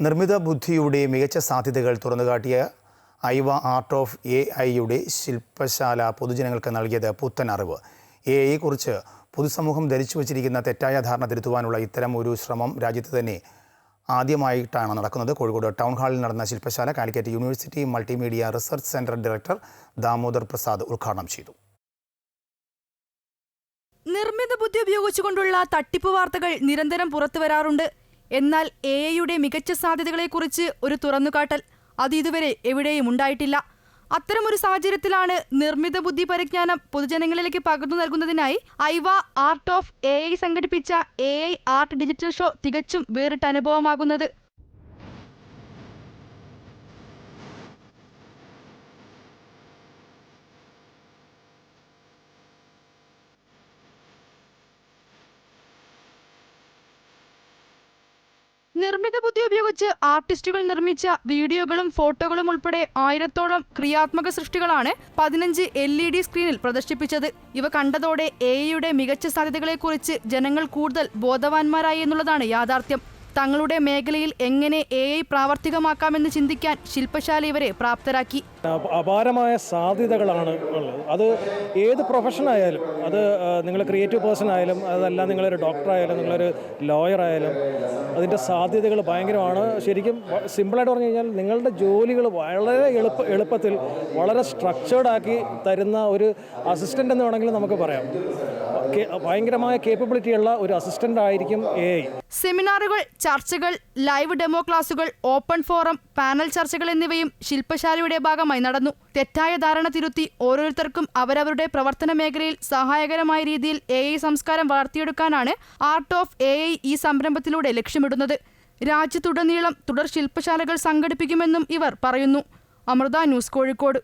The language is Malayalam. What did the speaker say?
നിർമ്മിത ബുദ്ധിയുടെ മികച്ച സാധ്യതകൾ തുറന്നുകാട്ടിയ ഐവ ആർട്ട് ഓഫ് എ ഐയുടെ ശില്പശാല പൊതുജനങ്ങൾക്ക് നൽകിയത് പുത്തൻ അറിവ്. എ ഐയെക്കുറിച്ച് പൊതുസമൂഹം ധരിച്ചു വച്ചിരിക്കുന്ന തെറ്റായ ധാരണ തിരുത്തുവാനുള്ള ഇത്തരം ഒരു ശ്രമം രാജ്യത്ത് തന്നെ ആദ്യമായിട്ടാണ് നടക്കുന്നത്. കോഴിക്കോട് ടൗൺ ഹാളിൽ നടന്ന ശില്പശാല Calicut university multimedia research centre director Damodar Prasad ഉദ്ഘാടനം ചെയ്തു. നിർമ്മിത ബുദ്ധി ഉപയോഗിച്ചുകൊണ്ടുള്ള തട്ടിപ്പ് വാർത്തകൾ നിരന്തരം പുറത്തു വരാറുണ്ട്. എന്നാൽ എ ഐയുടെ മികച്ച സാധ്യതകളെക്കുറിച്ച് ഒരു തുറന്നുകാട്ടൽ അത് ഇതുവരെ എവിടെയും ഉണ്ടായിട്ടില്ല. അത്തരമൊരു സാഹചര്യത്തിലാണ് നിർമ്മിത ബുദ്ധി പരിജ്ഞാനം പൊതുജനങ്ങളിലേക്ക് പകർന്നു നൽകുന്നതിനായി ഐവ ആർട്ട് ഓഫ് എ ഐ സംഘടിപ്പിച്ച A I art digital show തികച്ചും വേറിട്ട അനുഭവമാകുന്നത്. നിർമ്മിത ബുദ്ധി ഉപയോഗിച്ച് ആർട്ടിസ്റ്റുകൾ നിർമ്മിച്ച വീഡിയോകളും ഫോട്ടോകളും ഉൾപ്പെടെ ആയിരത്തോളം ക്രിയാത്മക സൃഷ്ടികളാണ് പതിനഞ്ച് എൽ ഇ ഡി സ്ക്രീനിൽ പ്രദർശിപ്പിച്ചത്. ഇവ കണ്ടതോടെ എ മികച്ച സാധ്യതകളെക്കുറിച്ച് ജനങ്ങൾ കൂടുതൽ ബോധവാന്മാരായി എന്നുള്ളതാണ് യാഥാർത്ഥ്യം. തങ്ങളുടെ മേഖലയിൽ എങ്ങനെ എ ഐ പ്രാവർത്തികമാക്കാമെന്ന് ചിന്തിക്കാൻ ശില്പശാല ഇവരെ പ്രാപ്തരാക്കി. അപ- അപാരമായ സാധ്യതകളാണ് ഉള്ളത്. അത് ഏത് പ്രൊഫഷൻ ആയാലും അത് നിങ്ങൾ ക്രിയേറ്റീവ് പേഴ്സൺ ആയാലും അതല്ല നിങ്ങളൊരു ഡോക്ടർ ആയാലും നിങ്ങളൊരു ലോയർ ആയാലും അതിന്റെ സാധ്യതകൾ ഭയങ്കരമാണ്. ശരിക്കും സിമ്പിളായിട്ട് പറഞ്ഞു കഴിഞ്ഞാൽ നിങ്ങളുടെ ജോലികൾ വളരെ എളുപ്പ എളുപ്പത്തിൽ വളരെ സ്ട്രക്ചേർഡ് ആക്കി തരുന്ന ഒരു അസിസ്റ്റന്റ് എന്ന് വേണമെങ്കിൽ നമുക്ക് പറയാം. ഭയങ്കരമായ കേപ്പബിലിറ്റി ഉള്ള ഒരു അസിസ്റ്റന്റ് ആയിരിക്കും സെമിനാറുകൾ ചർച്ചകൾ ലൈവ് ഡെമോ ക്ലാസുകൾ ഓപ്പൺ ഫോറം പാനൽ ചർച്ചകൾ എന്നിവയും ശില്പശാലയുടെ ഭാഗമായി നടന്നു. തെറ്റായ ധാരണ തിരുത്തി ഓരോരുത്തർക്കും അവരവരുടെ പ്രവർത്തന മേഖലയിൽ സഹായകരമായ രീതിയിൽ എ സംസ്കാരം വളർത്തിയെടുക്കാനാണ് ആർട്ട് ഓഫ് എ ഈ സംരംഭത്തിലൂടെ ലക്ഷ്യമിടുന്നത്. രാജ്യത്തുടനീളം തുടർ ശില്പശാലകൾ സംഘടിപ്പിക്കുമെന്നും ഇവർ പറയുന്നു. അമൃത ന്യൂസ് കോഴിക്കോട്.